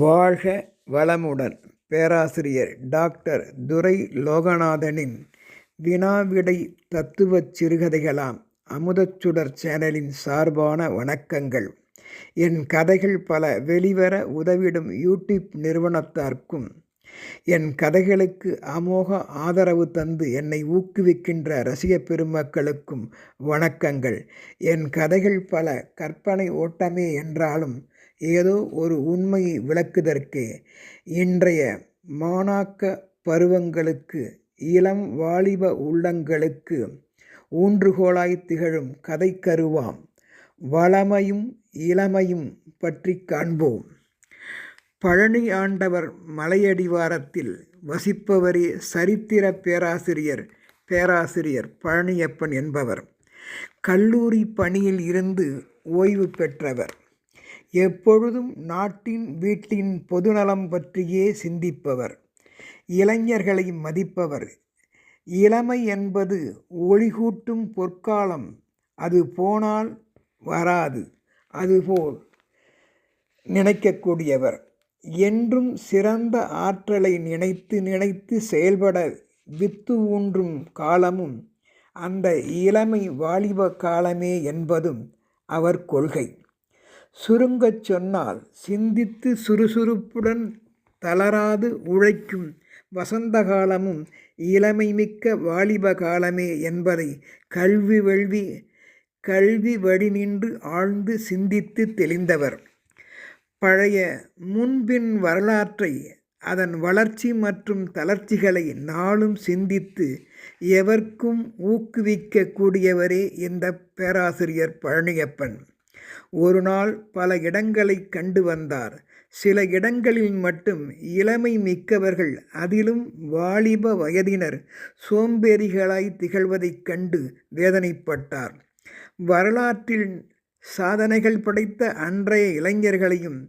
வாழ்க வளமுடன். பேராசிரியர் டாக்டர் துரை லோகநாதனின் வினாவிடை தத்துவச் சிறுகதைகளாம் அமுதச்சுடர் சேனலின் சார்பான வணக்கங்கள். என் கதைகள் பல வெளிவர உதவிடும் யூடியூப் நிறுவனத்தார்க்கும் என் கதைகளுக்கு அமோக ஆதரவு தந்து என்னை ஊக்குவிக்கின்ற ரசிக பெருமக்களுக்கும் வணக்கங்கள். என் கதைகள் பல கற்பனை ஓட்டமே என்றாலும் ஏதோ ஒரு உண்மையை விளக்குதற்கு இன்றைய மாணாக்க பருவங்களுக்கு இளம் வாலிப உள்ளங்களுக்கு ஊன்றுகோலாய் திகழும் கதை கருவாம். வளமையும் இளமையும் பற்றி காண்போம். பழனி ஆண்டவர் மலையடிவாரத்தில் வசிப்பவரே சரித்திர பேராசிரியர் பேராசிரியர் பழனியப்பன் என்பவர். கல்லூரி பணியில் இருந்து ஓய்வு பெற்றவர். எப்பொழுதும் நாட்டின் வீட்டின் பொதுநலம் பற்றியே சிந்திப்பவர் இளைஞர்களை மதிப்பவர். இளமை என்பது ஒளிகூட்டும் பொற்காலம். அது போனால் வராது அதுபோல் நினைக்கக்கூடியவர். என்றும் சிறந்த ஆற்றலை நினைத்து நினைத்து செயல்பட வித்து ஊன்றும் காலமும் அந்த இளமை வாலிப காலமே என்பதும் அவர் கொள்கை. சுருங்கச் சொன்னால் சிந்தித்து சுறுசுறுப்புடன் தளராது உழைக்கும் வசந்த காலமும் இளமை மிக்க வாலிப காலமே என்பதை கல்வி வெள்வி கல்வி வழி நின்று ஆழ்ந்து சிந்தித்து தெளிந்தவர். பழைய முன்பின் வரலாற்றை அதன் வளர்ச்சி மற்றும் தளர்ச்சிகளை நாளும் சிந்தித்து எவர்க்கும் ஊக்குவிக்கக்கூடியவரே இந்த பேராசிரியர் பழனியப்பன். ஒரு நாள் பல இடங்களை கண்டு வந்தார். சில இடங்களில் மட்டும் இளமை மிக்கவர்கள் அதிலும் வாலிப வயதினர் சோம்பேறிகளாய் திகழ்வதைக் கண்டு வேதனைப்பட்டார். வரலாற்றில் சாதனைகள் படைத்த அன்றைய இளைஞர்களையும்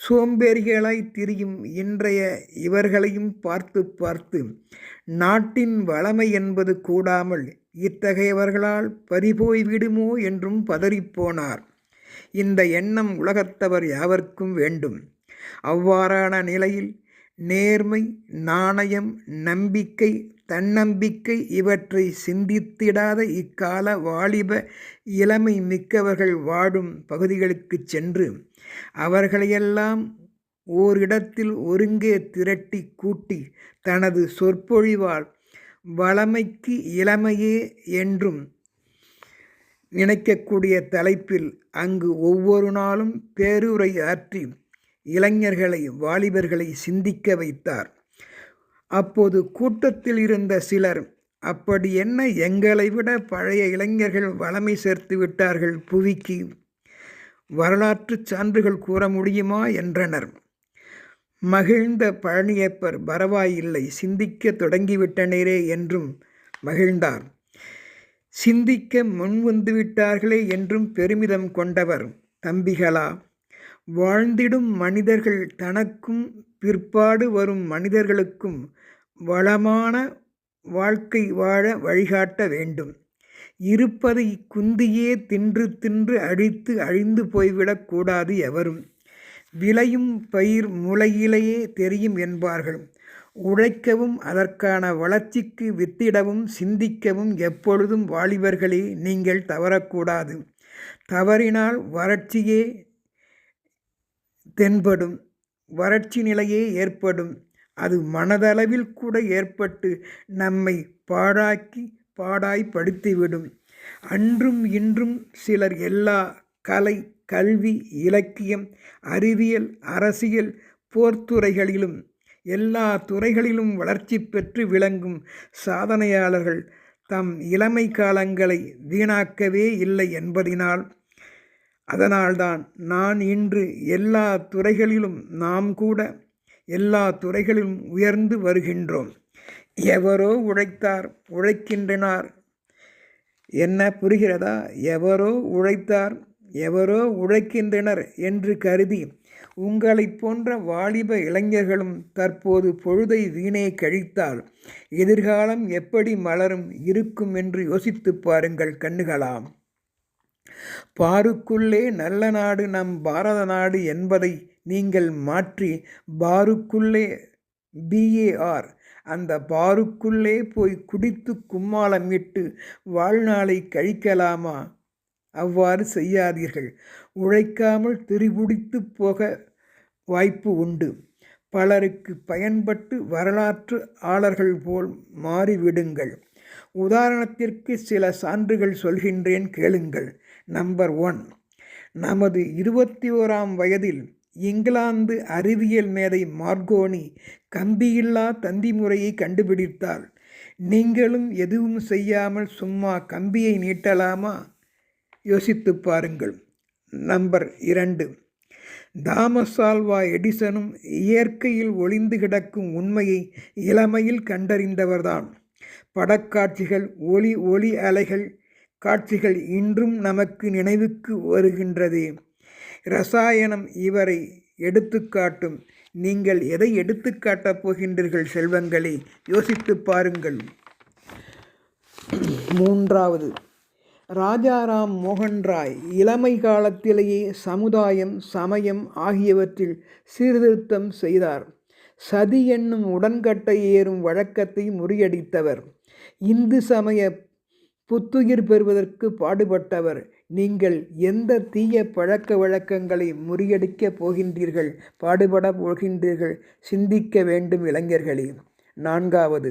சோம்பேறிகளாய் திரியும் இன்றைய இவர்களையும் பார்த்து பார்த்து நாட்டின் வளமை என்பது கூடாமல் இத்தகையவர்களால் பறிபோய் விடுமோ என்றும் பதறிப்போனார் இந்த எண்ணம் உலகத்தவர் யாவர்க்கும் வேண்டும். அவ்வாறான நிலையில் நேர்மை நாணயம் நம்பிக்கை தன்னம்பிக்கை இவற்றை சிந்தித்திடாத இக்கால வாலிப இளமை மிக்கவர்கள் வாடும் பகுதிகளுக்குச் சென்று அவர்களையெல்லாம் ஓரிடத்தில் ஒருங்கே திரட்டி கூட்டி தனது சொற்பொழிவால் வளமைக்கு இளமையே என்றும் நினைக்கக்கூடிய தலைப்பில் அங்கு ஒவ்வொரு நாளும் பேருரை ஆற்றி இளைஞர்களை வாலிபர்களை சிந்திக்க வைத்தார். அப்போது கூட்டத்தில் இருந்த சிலர் அப்படி என்ன எங்களை விட பழைய இளைஞர்கள் வளமை சேர்த்து விட்டார்கள் புவிக்கு? வரலாற்று சான்றுகள் கூற முடியுமா? என்றனர். மகிழ்ந்த பழனியப்பர் பரவாயில்லை சிந்திக்க தொடங்கிவிட்டனரே என்றும் மகிழ்ந்தார். சிந்திக்க முன்வந்து விட்டார்களே என்றும் பெருமிதம் கொண்டவர் தம்பிகளா. வாழ்ந்திடும் மனிதர்கள் தனக்கும் பிற்பாடு வரும் மனிதர்களுக்கும் வளமான வாழ்க்கை வாழ வழிகாட்ட வேண்டும். இருப்பதை குந்தியே தின்று தின்று அழித்து அழிந்து போய்விடக்கூடாது எவரும். விளையும் பயிர் முளையிலேயே தெரியும் என்பார்கள். உழைக்கவும் அதற்கான வளர்ச்சிக்கு வித்திடவும் சிந்திக்கவும் எப்பொழுதும் வாலிபர்களே நீங்கள் தவறக்கூடாது. தவறினால் வறட்சியே தென்படும். வறட்சி நிலையே ஏற்படும். அது மனதளவில் கூட ஏற்பட்டு நம்மை பாழாக்கி படுத்திவிடும். அன்றும் இன்றும் சிலர் எல்லா கலை கல்வி இலக்கியம் அறிவியல் அரசியல் போர்த்துறைகளிலும் எல்லா துறைகளிலும் வளர்ச்சி பெற்று விளங்கும் சாதனையாளர்கள் தம் இளமை காலங்களை வீணாக்கவே இல்லை என்பதினால் அதனால்தான் நான் இன்று எல்லா துறைகளிலும் நாம் கூட எல்லா துறைகளிலும் உயர்ந்து வருகின்றோம். எவரோ உழைத்தார் உழைக்கின்றனார். என்ன புரிகிறதா? எவரோ உழைத்தார் எவரோ உழைக்கின்றனர் என்று கருதி உங்களைப் போன்ற வாலிப இளைஞர்களும் தற்போது பொழுதை வீணே கழித்தால் எதிர்காலம் எப்படி மலரும் இருக்கும் என்று யோசித்து பாருங்கள் கண்ணுகளாம். பாருக்குள்ளே நல்ல நாடு நம் பாரத நாடு என்பதை நீங்கள் மாற்றி பாருக்குள்ளே பிஏஆர் அந்த பாருக்குள்ளே போய் குடித்து கும்மாளமிட்டு வாழ்நாளை கழிக்கலாமா? அவ்வாறு செய்யாதீர்கள். உழைக்காமல் திரிபுடித்து போக வாய்ப்பு உண்டு. பலருக்கு பயன்பட்டு வரலாற்று ஆளர்கள் போல் மாறிவிடுங்கள். உதாரணத்திற்கு சில சான்றுகள் சொல்கின்றேன் கேளுங்கள். Number one. நமது இருபத்தி ஓராம் வயதில் இங்கிலாந்து அறிவியல் மேதை மார்கோனி கம்பியில்லா தந்தி முறையை கண்டுபிடித்தால் நீங்களும் எதுவும் செய்யாமல் சும்மா கம்பியை நீட்டலாமா? யோசித்து பாருங்கள். நம்பர் இரண்டு. தாமஸ் ஆல்வா எடிசனும் இயற்கையில் ஒளிந்து கிடக்கும் உண்மையை இளமையில் கண்டறிந்தவர்தான். படக்காட்சிகள் ஒளி ஒளி அலைகள் காட்சிகள் இன்றும் நமக்கு நினைவுக்கு வருகின்றது. ரசாயனம் இவரை எடுத்துக்காட்டும் நீங்கள் எதை எடுத்துக்காட்டப் போகின்றீர்கள் செல்வங்களே? யோசித்து பாருங்கள். மூன்றாவது. ராஜாராம் மோகன் ராய் இளமை காலத்திலேயே சமுதாயம் சமயம் ஆகியவற்றில் சீர்திருத்தம் செய்தார். சதி என்னும் உடன்கட்டை ஏறும் வழக்கத்தை முறியடித்தவர். இந்து சமய புத்துயிர் பெறுவதற்கு பாடுபட்டவர். நீங்கள் எந்த தீய பழக்க வழக்கங்களை முறியடிக்கப் போகின்றீர்கள் பாடுபட போகின்றீர்கள் சிந்திக்க வேண்டும் இளைஞர்களே. நான்காவது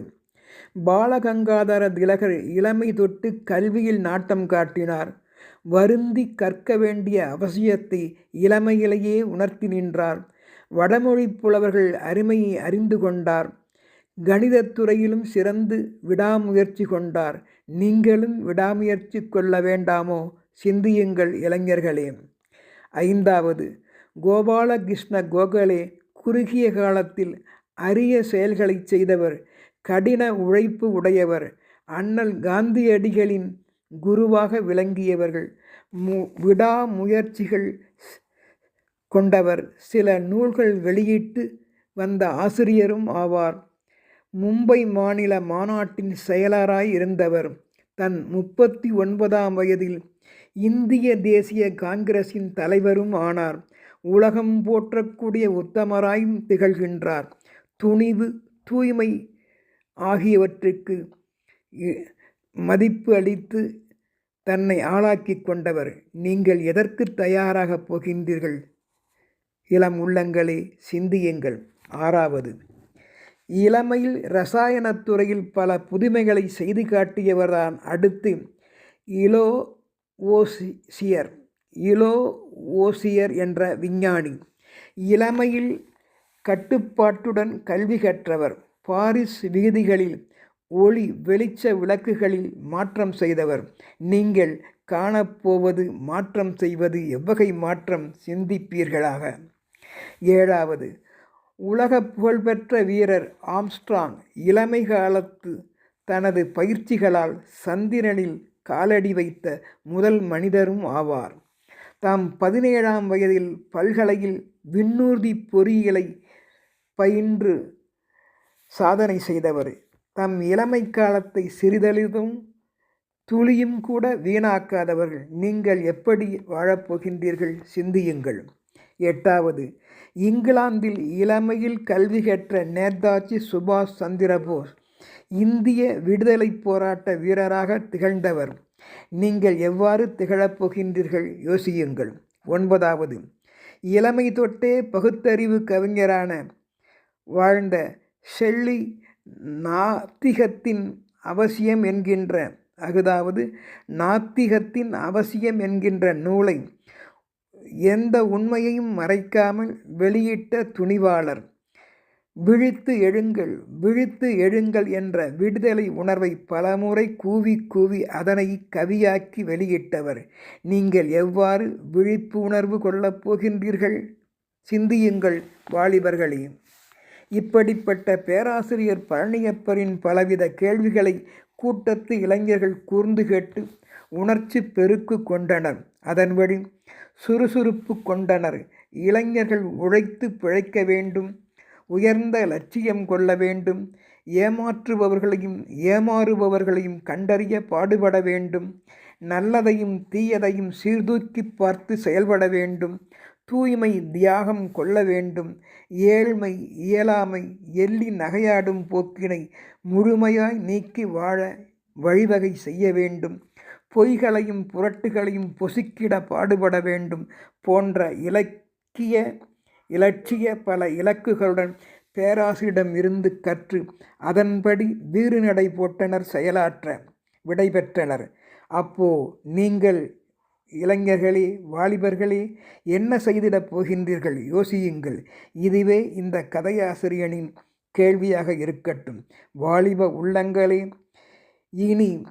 பாலகங்காதர திலகர் இளமை தொட்டு கல்வியில் நாட்டம் காட்டினார். வருந்தி கற்க வேண்டிய அவசியத்தை இளமையிலேயே உணர்த்தி நின்றார். வடமொழி புலவர்கள் அருமையை அறிந்து கொண்டார். கணிதத் துறையிலும் சிறந்து விடாமுயற்சி கொண்டார். நீங்களும் விடாமுயற்சி கொள்ள வேண்டாமோ? சிந்தியுங்கள் இளைஞர்களே. ஐந்தாவது கோபாலகிருஷ்ண கோகலே குறுகிய காலத்தில் அரிய செயல்களை செய்தவர் கடின உழைப்பு உடையவர் அண்ணல் காந்தியடிகளின் குருவாக விளங்கியவர்கள் மு விடாமுயற்சிகள் கொண்டவர். சில நூல்கள் வெளியிட்டு வந்த ஆசிரியரும் ஆவார். மும்பை மாநில மாநாட்டின் செயலராய் இருந்தவர். தன் முப்பத்தி ஒன்பதாம் வயதில் இந்திய தேசிய காங்கிரஸின் தலைவரும் ஆனார். உலகம் போற்றக்கூடிய உத்தமராயும் திகழ்கின்றார். துணிவு தூய்மை ஆகியவற்றுக்கு மதிப்பு அளித்து தன்னை ஆளாக்கி கொண்டவர். நீங்கள் எதற்கு தயாராகப் போகின்றீர்கள்? இளம் உள்ளங்களே சிந்தியுங்கள். ஆறாவது இளமையில் ரசாயனத் துறையில் பல புதுமைகளை செய்து காட்டியவர்தான் அடுத்து இலோ ஓசியர் இலோ ஓசியர் என்ற விஞ்ஞானி. இளமையில் கட்டுப்பாட்டுடன் கல்வி கற்றவர். பாரிஸ் வீதிகளில் ஒளி வெளிச்ச விளக்குகளில் மாற்றம் செய்தவர். நீங்கள் காணப்போவது மாற்றம் செய்வது எவ்வகை மாற்றம் சிந்திப்பீர்களாக? ஏழாவது உலக புகழ்பெற்ற வீரர் ஆம்ஸ்ட்ராங் இளமை காலத்து தனது பயிற்சிகளால் சந்திரனில் காலடி வைத்த முதல் மனிதரும் ஆவார். தாம் பதினேழாம் வயதில் பல்கலையில் விண்ணூர்தி பொறியியலை பயின்று சாதனை செய்தவர். தம் இளமை காலத்தை சிறிதளிதும் துளியும் கூட வீணாக்காதவர்கள். நீங்கள் எப்படி வாழப்போகின்றீர்கள்? சிந்தியுங்கள். எட்டாவது இங்கிலாந்தில் இளமையில் கல்வி கற்ற நேதாஜி சுபாஷ் சந்திரபோஸ் இந்திய விடுதலை போராட்ட வீரராக திகழ்ந்தவர். நீங்கள் எவ்வாறு திகழப்போகின்றீர்கள்? யோசியுங்கள். ஒன்பதாவது இளமை தொட்டே பகுத்தறிவு கவிஞரான வாழ்ந்த ஷெல்லி நாத்திகத்தின் அவசியம் என்கின்ற அதாவது நாத்திகத்தின் அவசியம் என்கின்ற நூலை எந்த உண்மையையும் மறைக்காமல் வெளியிட்ட துணிவாளர். விழித்து எழுங்கள் விழித்து எழுங்கள் என்ற விடுதலை உணர்வை பலமுறை கூவி கூவி அதனை கவியாக்கி வெளியிட்டவர். நீங்கள் எவ்வாறு விழிப்பு உணர்வு கொள்ளப் போகின்றீர்கள்? சிந்தியுங்கள் வாலிபர்களே. இப்படிப்பட்ட பேராசிரியர் பழனியப்பரின் பலவித கேள்விகளை கூட்டத்து இளைஞர்கள் கூர்ந்து கேட்டு உணர்ச்சி பெருக்கு கொண்டனர். அதன் வழி சுறுசுறுப்பு கொண்டனர். இளைஞர்கள் உழைத்து பிழைக்க வேண்டும் உயர்ந்த லட்சியம் கொள்ள வேண்டும் ஏமாற்றுபவர்களையும் ஏமாறுபவர்களையும் கண்டறிய பாடுபட வேண்டும் நல்லதையும் தீயதையும் சீர்தூக்கி பார்த்து செயல்பட வேண்டும் தூய்மை தியாகம் கொள்ள வேண்டும். ஏழ்மை இயலாமை எள்ளி நகையாடும் போக்கினை முழுமையாய் நீக்கி வாழ வழிவகை செய்ய வேண்டும். பொய்களையும் புரட்டுகளையும் பொசுக்கிட பாடுபட வேண்டும் போன்ற இலக்கிய இலட்சிய பல இலக்குகளுடன் பேராசிரிடம் இருந்து கற்று அதன்படி வீறு நடை போட்டனர் செயலாற்ற விடைபெற்றனர். அப்போ நீங்கள் இளைஞர்களே வாலிபர்களே என்ன செய்திடப் போகின்றீர்கள்? யோசியுங்கள். இதுவே இந்த கதையாசிரியனின் கேள்வியாக இருக்கட்டும். வாலிப உள்ளங்களே இனி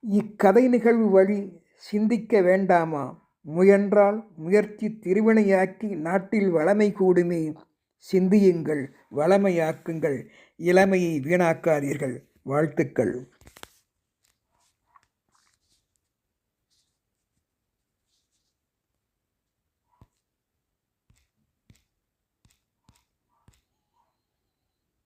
இக்கதை நிகழ்வு வழி சிந்திக்க வேண்டாமா? முயன்றால் முயற்சி திருவினையாக்கி நாட்டில் வளமை கூடுமே? சிந்தியுங்கள் வளமையாக்குங்கள் இளமையை வீணாக்காதீர்கள். வாழ்த்துக்கள்.